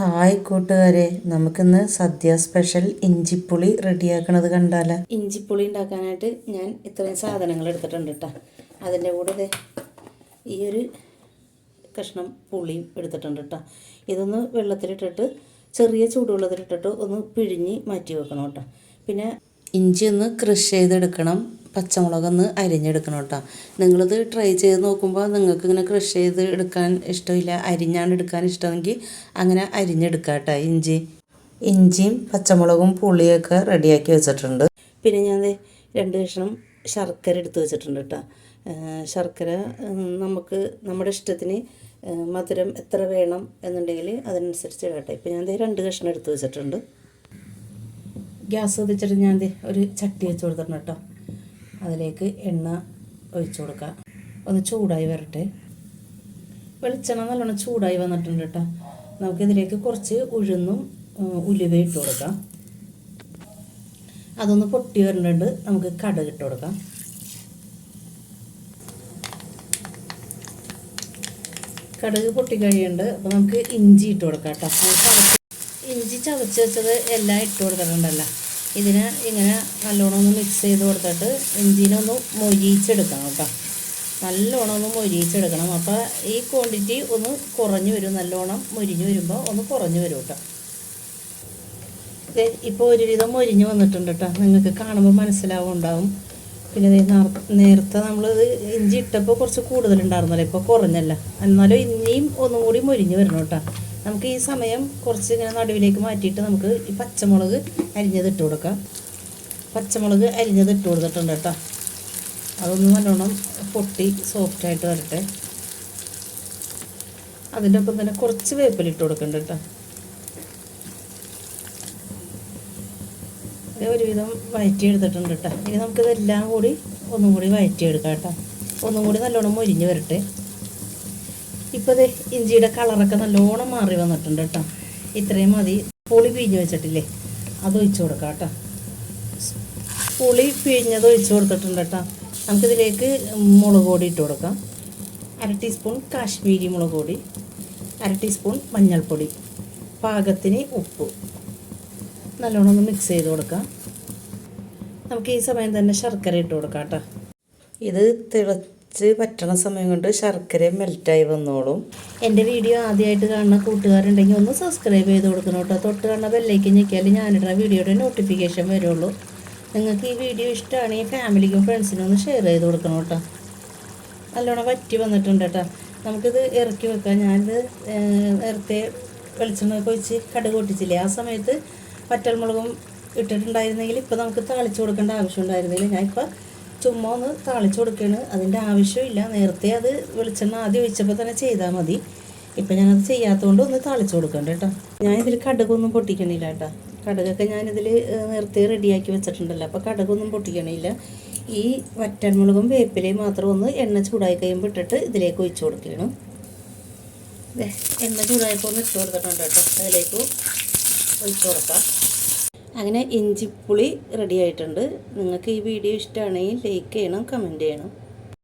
Hi കൂട്ടുകാരെ നമുക്കിന്ന് സദ്യ special ഇഞ്ചിപ്പുളി റെഡിയാക്കണത് കണ്ടാല. ഇഞ്ചിപ്പുളി ഉണ്ടാക്കാനായിട്ട് ഞാൻ ഇത്രയും സാധനങ്ങൾ എടുത്തിട്ടുണ്ട് കേട്ടോ അതിന്റെ കൂടെ ഈ ഒരു കഷ്ണം പുളിയും എടുത്തിട്ടുണ്ട് കേട്ടോ ഇതൊന്ന് വെള്ളത്തിലിട്ടിട്ട് ചെറിയ ചൂടുവെള്ളത്തിലിട്ടിട്ട് ഒന്ന് പിഴിഞ്ഞ് മാറ്റി വെക്കണം കേട്ടോ പിന്നെ ഇഞ്ചി ഒന്ന് ക്രഷ് ചെയ്തെടുക്കണം. പച്ചമുളകൊന്ന് അരിഞ്ഞെടുക്കണം കേട്ടോ. നിങ്ങളിത് ട്രൈ ചെയ്ത് നോക്കുമ്പോൾ നിങ്ങൾക്ക് ഇങ്ങനെ കൃഷി ചെയ്ത് എടുക്കാൻ ഇഷ്ടമില്ല അരിഞ്ഞാണ് എടുക്കാൻ ഇഷ്ടമെങ്കിൽ അങ്ങനെ അരിഞ്ഞെടുക്കാം കേട്ടോ ഇഞ്ചി. ഇഞ്ചിയും പച്ചമുളകും പുളിയൊക്കെ റെഡിയാക്കി വെച്ചിട്ടുണ്ട്. പിന്നെ ഞാൻ രണ്ട് കഷ്ണം ശർക്കര എടുത്ത് വെച്ചിട്ടുണ്ട് കേട്ടോ. ശർക്കര നമുക്ക് നമ്മുടെ ഇഷ്ടത്തിന് മധുരം എത്ര വേണം എന്നുണ്ടെങ്കിൽ അതിനനുസരിച്ച് ഇടട്ടെ ഇപ്പം ഞാൻ രണ്ട് കഷ്ണം എടുത്ത് വെച്ചിട്ടുണ്ട്. ഗ്യാസ് വെച്ചിട്ട് ഞാൻ ഒരു ചട്ടി വെച്ച് കൊടുത്തിട്ടുണ്ട് കേട്ടോ. അതിലേക്ക് എണ്ണ ഒഴിച്ചു കൊടുക്കുക ഒന്ന് ചൂടായി വരട്ടെ. വെളിച്ചെണ്ണ നല്ലോണം ചൂടായി വന്നിട്ടുണ്ട് കേട്ടോ. നമുക്കിതിലേക്ക് കുറച്ച് ഉഴുന്നും ഉലുവ ഇട്ട് കൊടുക്കാം. അതൊന്ന് പൊട്ടി വരുന്നുണ്ട് നമുക്ക് കടുക് ഇട്ട് കൊടുക്കാം. കടുക് പൊട്ടി കഴിയുന്നുണ്ട് അപ്പോൾ നമുക്ക് ഇഞ്ചി ഇട്ട് കൊടുക്കാം കേട്ടോ. ഇഞ്ചി ചതച്ച് വെച്ചത് എല്ലാം ഇട്ട് കൊടുത്തിട്ടുണ്ടല്ലോ. ഇതിനെ ഇങ്ങനെ നല്ലോണം ഒന്ന് മിക്സ് ചെയ്ത് കൊടുത്തിട്ട് ഇഞ്ചിനെ ഒന്ന് മൊരിയിച്ചെടുക്കണം കേട്ടോ. നല്ലോണം ഒന്ന് മൊരിയിച്ചെടുക്കണം. അപ്പോൾ ഈ ക്വാണ്ടിറ്റി ഒന്ന് കുറഞ്ഞു വരും. നല്ലോണം മൊരിഞ്ഞു വരുമ്പോൾ ഒന്ന് കുറഞ്ഞു വരും കേട്ടോ. ഇപ്പോൾ ഒരുവിധം മൊരിഞ്ഞ് വന്നിട്ടുണ്ട് കേട്ടോ. നിങ്ങൾക്ക് കാണുമ്പോൾ മനസ്സിലാവുണ്ടാവും പിന്നെ നേരത്തെ നമ്മളിത് ഇഞ്ചി ഇട്ടപ്പോൾ കുറച്ച് കൂടുതലുണ്ടായിരുന്നല്ലോ. ഇപ്പോൾ കുറഞ്ഞല്ല. എന്നാലും ഇനിയും ഒന്നും കൂടി മൊരിഞ്ഞ് വരണം കേട്ടോ. നമുക്ക് ഈ സമയം കുറച്ച് ഇങ്ങനെ നടുവിലേക്ക് മാറ്റിയിട്ട് നമുക്ക് ഈ പച്ചമുളക് അരിഞ്ഞത് ഇട്ട് കൊടുക്കാം. പച്ചമുളക് അരിഞ്ഞത് ഇട്ട് കൊടുത്തിട്ടുണ്ട് കേട്ടോ. അതൊന്ന് നല്ലോണം പൊട്ടി സോഫ്റ്റായിട്ട് വരട്ടെ. അതിന്റെ ഒപ്പം തന്നെ കുറച്ച് വേപ്പില കൊടുക്കണ്ട കേട്ടോ. ഒരുവിധം വയറ്റി എടുത്തിട്ടുണ്ട് കേട്ടോ. ഇനി നമുക്കിതെല്ലാം കൂടി ഒന്നും കൂടി വയറ്റി എടുക്കാം കേട്ടോ. ഒന്നും കൂടി നല്ലോണം മൊരിഞ്ഞ് വരട്ടെ. ഇപ്പോൾ ദേ ഇഞ്ചിയുടെ കളറൊക്കെ നല്ലോണം മാറി വന്നിട്ടുണ്ട് കേട്ടോ. ഇത്രയും മതി. പുളി പിഴിഞ്ഞ് വെച്ചിട്ടില്ലേ? അത് ഒഴിച്ച് കൊടുക്കാം കേട്ടോ. പുളി പിഴിഞ്ഞത് ഒഴിച്ച് കൊടുത്തിട്ടുണ്ട് കേട്ടോ. നമുക്കിതിലേക്ക് മുളക് പൊടി ഇട്ട് കൊടുക്കാം. അര ടീസ്പൂൺ കാശ്മീരി മുളക് പൊടി. അര ടീസ്പൂൺ മഞ്ഞൾപ്പൊടി. പാകത്തിന് ഉപ്പ്. നല്ലോണം ഒന്ന് മിക്സ് ചെയ്ത് കൊടുക്കാം. നമുക്ക് ഈ സമയം തന്നെ ശർക്കര ഇട്ട് കൊടുക്കാം കേട്ടോ. ഇത് തിളച്ച് പറ്റണ സമയം കൊണ്ട് ശർക്കര മെൽറ്റായി വന്നോളും. എന്റെ വീഡിയോ ആദ്യമായിട്ട് കാണുന്ന കൂട്ടുകാരുണ്ടെങ്കിൽ ഒന്ന് സബ്സ്ക്രൈബ് ചെയ്ത് കൊടുക്കണം കേട്ടോ. തൊട്ട് കാണുന്ന ബെല്ലേക്ക് ഞെക്കിയാൽ ഞാനിടുന്ന വീഡിയോയുടെ നോട്ടിഫിക്കേഷൻ വരുള്ളൂ. നിങ്ങൾക്ക് ഈ വീഡിയോ ഇഷ്ടമാണെങ്കിൽ ഫാമിലിക്കും ഫ്രണ്ട്സിനും ഒന്ന് ഷെയർ ചെയ്ത് കൊടുക്കണം കേട്ടോ. നല്ലോണം വറ്റി വന്നിട്ടുണ്ട് കേട്ടോ. നമുക്കിത് ഇറക്കി വെക്കാം. ഞാനിത് നേരത്തെ വെളിച്ചെണ്ണ കൊഴിച്ച് കടുക് പൊട്ടിച്ചില്ലേ? ആ സമയത്ത് വറ്റൽമുളകും ഇട്ടിട്ടുണ്ടായിരുന്നെങ്കിൽ ഇപ്പോൾ നമുക്ക് താളിച്ച് കൊടുക്കേണ്ട ആവശ്യമുണ്ടായിരുന്നില്ല ഞാൻ ഇപ്പോൾ ചുമ്മാ ഒന്ന് താളിച്ചു കൊടുക്കുകയാണ് അതിന്റെ ആവശ്യമില്ല. നേരത്തെ അത് വെളിച്ചെണ്ണ ആദ്യം ഒഴിച്ചപ്പോൾ തന്നെ ചെയ്താൽ മതി. ഇപ്പം ഞാനത് ചെയ്യാത്തതുകൊണ്ട് ഒന്ന് താളിച്ചു കൊടുക്കണ്ട കേട്ടോ. ഞാനിതിൽ കടുകൊന്നും പൊട്ടിക്കണില്ല കേട്ടോ. കടുകൊക്കെ ഞാനിതിൽ നേരത്തെ റെഡിയാക്കി വെച്ചിട്ടുണ്ടല്ലോ. അപ്പോൾ കടുകൊന്നും പൊട്ടിക്കണില്ല. ഈ വറ്റൻമുളകും വേപ്പിലയും മാത്രം ഒന്ന് എണ്ണ ചൂടായി കഴിയുമ്പോൾ ഇട്ടിട്ട് ഇതിലേക്ക് ഒഴിച്ചു കൊടുക്കുകയാണ്. എണ്ണ ചൂടായപ്പോൾ ഒന്ന് ഇട്ട് കൊടുത്തിട്ടുണ്ട് കേട്ടോ. അതിലേക്ക് ഒഴിച്ചു കൊടുക്കാം. അങ്ങനെ ഇഞ്ചിപ്പുളി റെഡി ആയിട്ടുണ്ട്. നിങ്ങൾക്ക് ഈ വീഡിയോ ഇഷ്ടമാണെങ്കിൽ ലൈക്ക് ചെയ്യണം കമന്റ് ചെയ്യണം.